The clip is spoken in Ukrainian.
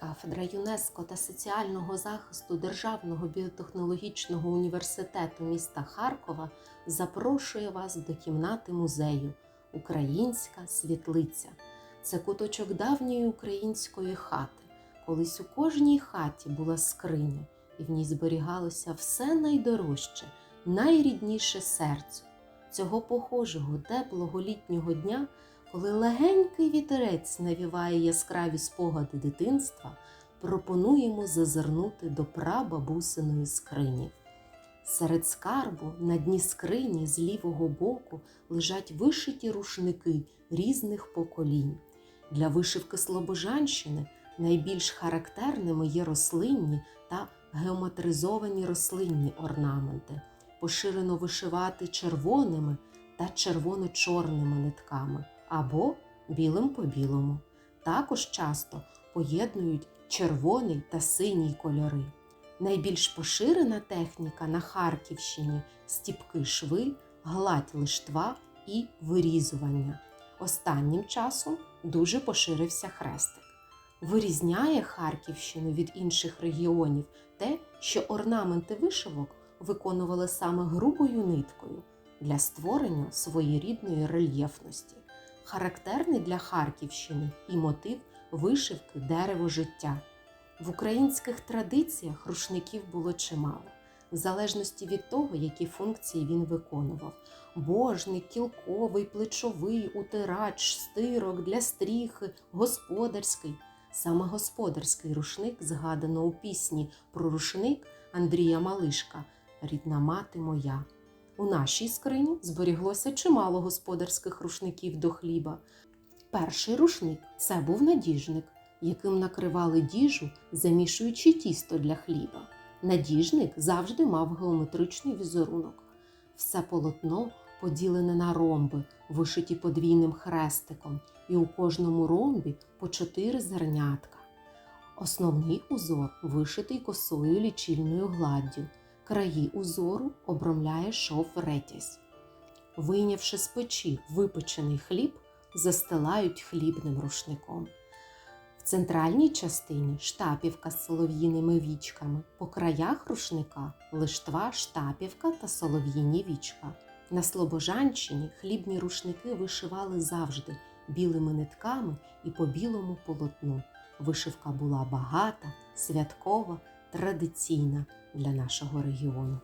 Кафедра ЮНЕСКО та соціального захисту Державного біотехнологічного університету міста Харкова запрошує вас до кімнати музею Українська світлиця. Це куточок давньої української хати. Колись у кожній хаті була скриня, і в ній зберігалося все найдорожче, найрідніше серцю. Цього похожого теплого літнього дня коли легенький вітерець навіває яскраві спогади дитинства, пропонуємо зазирнути до прабабусиної скрині. Серед скарбу на дні скрині з лівого боку лежать вишиті рушники різних поколінь. Для вишивки Слобожанщини найбільш характерними є рослинні та геометризовані рослинні орнаменти. Поширено вишивати червоними та червоно-чорними нитками або білим по білому. Також часто поєднують червоний та синій кольори. Найбільш поширена техніка на Харківщині стіпки шви, гладь лиштва і вирізування. Останнім часом дуже поширився хрестик. Вирізняє Харківщину від інших регіонів те, що орнаменти вишивок виконували саме грубою ниткою для створення своєрідної рельєфності характерний для Харківщини і мотив вишивки дерево життя. В українських традиціях рушників було чимало, в залежності від того, які функції він виконував: божник, кілковий, плечовий, утирач, стирок для стріхи, господарський. Саме господарський рушник згадано у пісні про рушник Андрія Малишка Рідна мати моя. У нашій скрині зберіглося чимало господарських рушників до хліба. Перший рушник це був надіжник, яким накривали діжу, замішуючи тісто для хліба. Надіжник завжди мав геометричний візерунок. Все полотно поділене на ромби, вишиті подвійним хрестиком, і у кожному ромбі по чотири зернятка. Основний узор вишитий косою лічильною гладдю краї узору обромляє шов ретязь. Вийнявши з печі випечений хліб, застилають хлібним рушником. В центральній частині штапівка з солов'їними вічками, по краях рушника лиштва, штапівка та солов'їні вічка. На Слобожанщині хлібні рушники вишивали завжди білими нитками і по білому полотну. Вишивка була багата, святкова, традиційна для нашого регіону.